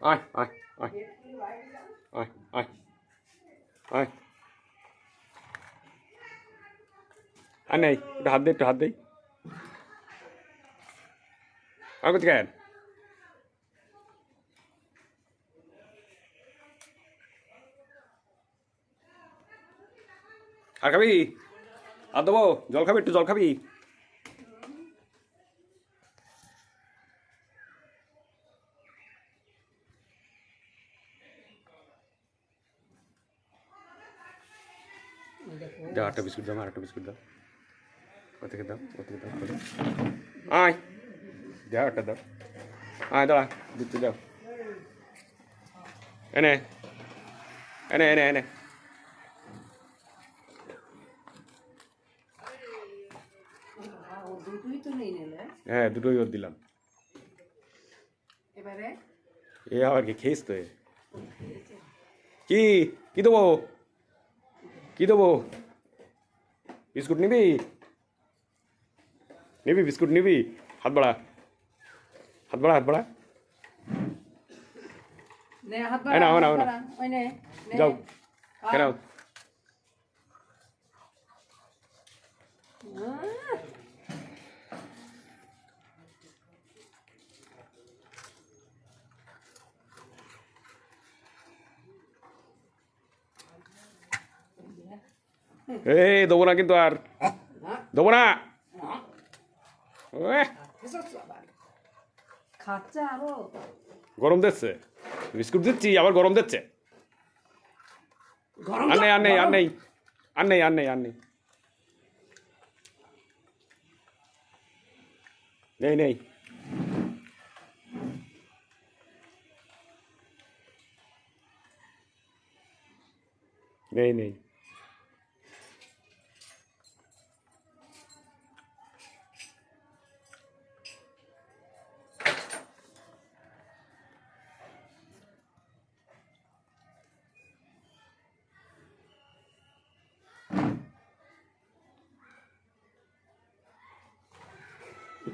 আয় আয় আয় আয় আয় আয় আর নেই একটু হাত দে একটু হাত দেই আর করছি কেন আর খাবি আর দেবো জল খাবি একটু জল খাবি দাও আটটা বিস্কুট দাও আটটা বিস্কুট দাও। ও থেকে দাও ও থেকে দাও। আয়। দাও আটটা দাও। আয় দাঁড়া দিতে দাও। এনে এনে এনে এনে। হ্যাঁ দুটোই ওর দিলাম। এবারে? এ আবার কি খেয়েছ তো কি কি দেবো? কি দেবো? বিস্কুট নিবি? নিবি বিস্কুট নিবি? হাত বাড়া। হাত বাড়া হাত বাড়া। না নে নে। যাও। কেন এই দেবো না কিন্তু আর। দেবো না। গরম দিচ্ছে। বিস্কুট দিচ্ছি আবার গরম দিচ্ছে। আর নেই আর নেই আর নেই। আর নেই আর নেই আর নেই। নেই নেই। নেই নেই।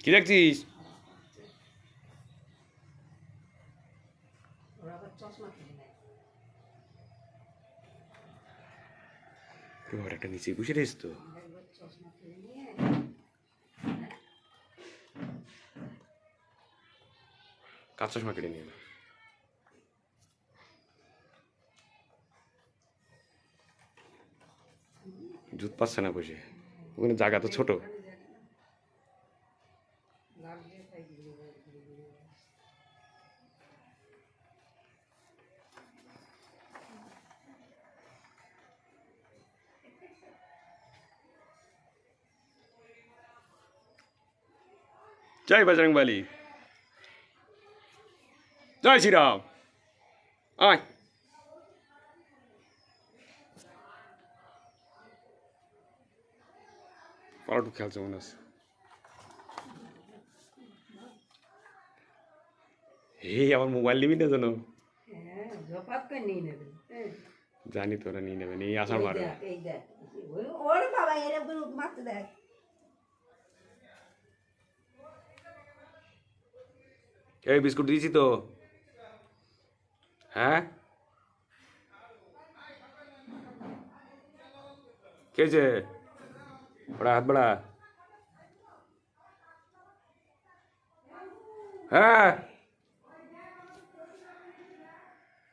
কি দেখছিস? এবার একটা নিচে বসে রয়েছে তো? কাঁচ চশমা কেটে নিয়ে জুত পাচ্ছে না বসে। ওখানে জায়গা তো ছোট। জয় বজরং বলি জয় শ্রীরাম। আয়। পালাটু খেলছে মনে আছে। এই আমার মোবাইল নিবি না জানো হ্যাঁ হ্যাঁ জানি তোরা নিয়ে নেবেন এই আষাঢ় এই এই বিস্কুট দিয়েছি তো। হ্যাঁ? কে যে বড়া হাত বড়া হ্যাঁ